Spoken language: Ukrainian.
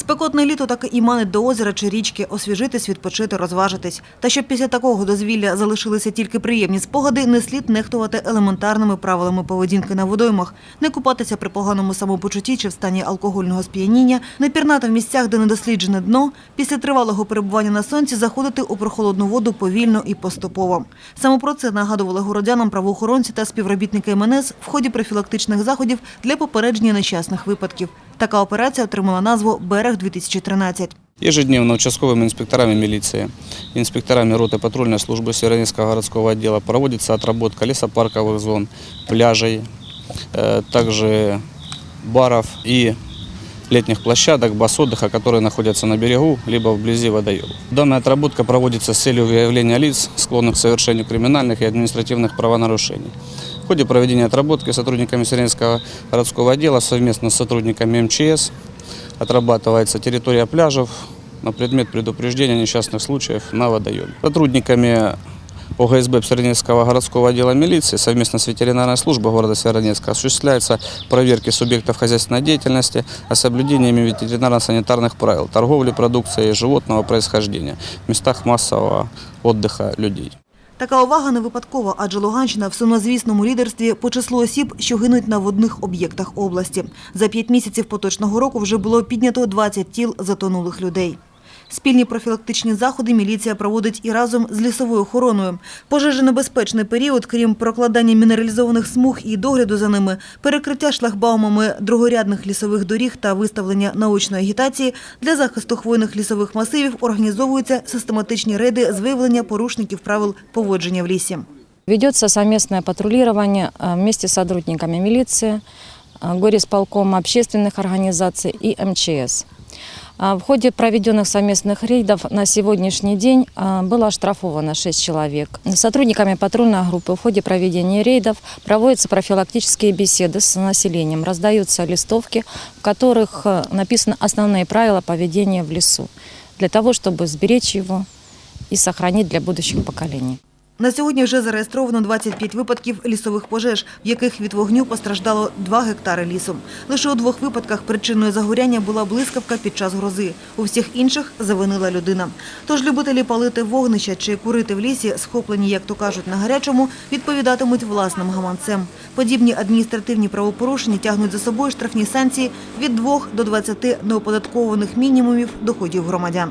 Спекотне літо так і манить до озера чи річки, освіжитись, відпочити, розважитись. Та щоб після такого дозвілля залишилися тільки приємні спогади, не слід нехтувати елементарними правилами поведінки на водоймах, не купатися при поганому самопочутті чи в стані алкогольного сп'яніння, не пірнати в місцях, де недосліджене дно, після тривалого перебування на сонці заходити у прохолодну воду повільно і поступово. Саме про це нагадували городянам правоохоронці та співробітники МНС в ході профілактичних заходів для попередження нещасних випадків. Така операція отримала назву «Берег-2013». Ежедневно участковыми инспекторами милиции, инспекторами роты патрульной службы Северодвинского городского отдела проводится отработка лесопарковых зон, пляжей, э, также баров и летних площадок, баз отдыха, которые находятся на берегу, либо вблизи водоемов. Данная отработка проводится с целью выявления лиц, склонных к совершению криминальных и административных правонарушений. В ходе проведения отработки сотрудниками Сиренского городского отдела совместно с сотрудниками МЧС отрабатывается территория пляжев на предмет предупреждения несчастных случаев на водоеме. Сотрудниками ОГСБ Северодонецкого городского отдела милиции совместно с ветеринарной службой города Северодонецка осуществляются проверки субъектов хозяйственной деятельности о соблюдениями ветеринарно-санитарных правил торговли продукцией животного происхождения в местах массового отдыха людей. Така увага не випадкова, адже Луганщина в сумнозвісному лідерстві по числу осіб, що гинуть на водних об'єктах області. За п'ять місяців поточного року вже було піднято 20 тіл затонулих людей. Спільні профілактичні заходи міліція проводить і разом з лісовою охороною. Пожежонебезпечний період, крім прокладання мінералізованих смуг і догляду за ними, перекриття шлагбаумами другорядних лісових доріг та виставлення научної агітації для захисту хвойних лісових масивів організовуються систематичні рейди з виявлення порушників правил поводження в лісі. Ведется совместное патрулирование э, вместе с сотрудниками милиции, э, горисполкома, общественных организаций и МЧС. А В ходе проведенных совместных рейдов на сегодняшний день э, было оштрафовано 6 человек. Сотрудниками патрульной группы в ходе проведения рейдов проводятся профилактические беседы с населением, раздаются листовки, в которых э, написаны основные правила поведения в лесу, для того, чтобы сберечь его и сохранить для будущих поколений. На сьогодні вже зареєстровано 25 випадків лісових пожеж, в яких від вогню постраждало 2 гектари лісу. Лише у двох випадках причиною загоряння була блискавка під час грози. У всіх інших завинила людина. Тож любителі палити вогнища чи курити в лісі, схоплені, як то кажуть, на гарячому, відповідатимуть власним гаманцем. Подібні адміністративні правопорушення тягнуть за собою штрафні санкції від 2 до 20 неоподаткованих мінімумів доходів громадян.